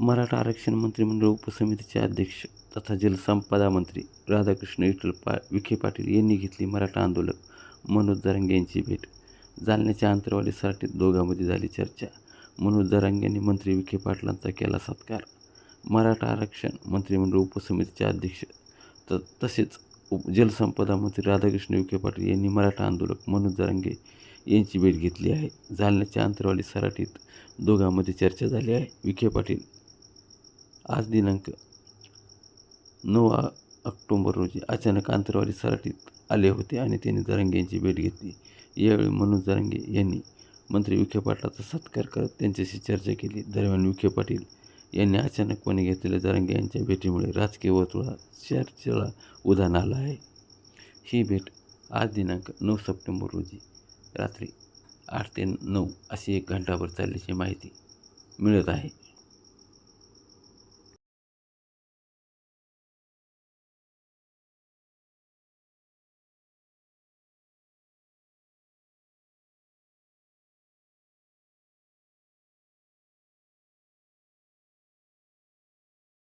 मराठा आरक्षण मंत्रिमंडळ उपसमितीचे अध्यक्ष तथा जलसंपदा मंत्री राधाकृष्ण विठ्ठल पा विखे पाटील यांनी घेतली मराठा आंदोलक मनोज जरांगे यांची भेट. जालन्याच्या अंतरवाली दोघांमध्ये झाली चर्चा. मनोज जरांगे यांनी मंत्री विखे पाटलांचा केला सत्कार. मराठा आरक्षण मंत्रिमंडळ उपसमितीचे अध्यक्ष त तसेच उप जलसंपदा मंत्री राधाकृष्ण विखे पाटील यांनी मराठा आंदोलक मनोज जरांगे यांची भेट घेतली आहे. जालन्याच्या अंतरवाली सराटीत दोघांमध्ये चर्चा झाली आहे. विखे पाटील आज दिनांक नऊ ऑक्टोंबर रोजी अचानक अंतरवाली सराटीत आले होते आणि त्यांनी जरांगे यांची भेट घेतली. यावेळी मनोज जरांगे यांनी मंत्री विखे पाटलाचा सत्कार करत त्यांच्याशी चर्चा केली. दरम्यान विखे पाटील यांनी अचानकपणे घेतलेल्या जरांगे यांच्या भेटीमुळे राजकीय वर्तुळात चर्चेला उधाण आलं आहे. ही भेट आज दिनांक नऊ सप्टेंबर रोजी रात्री आठ ते नऊ अशी एक घंटाभर चालल्याची माहिती मिळत आहे.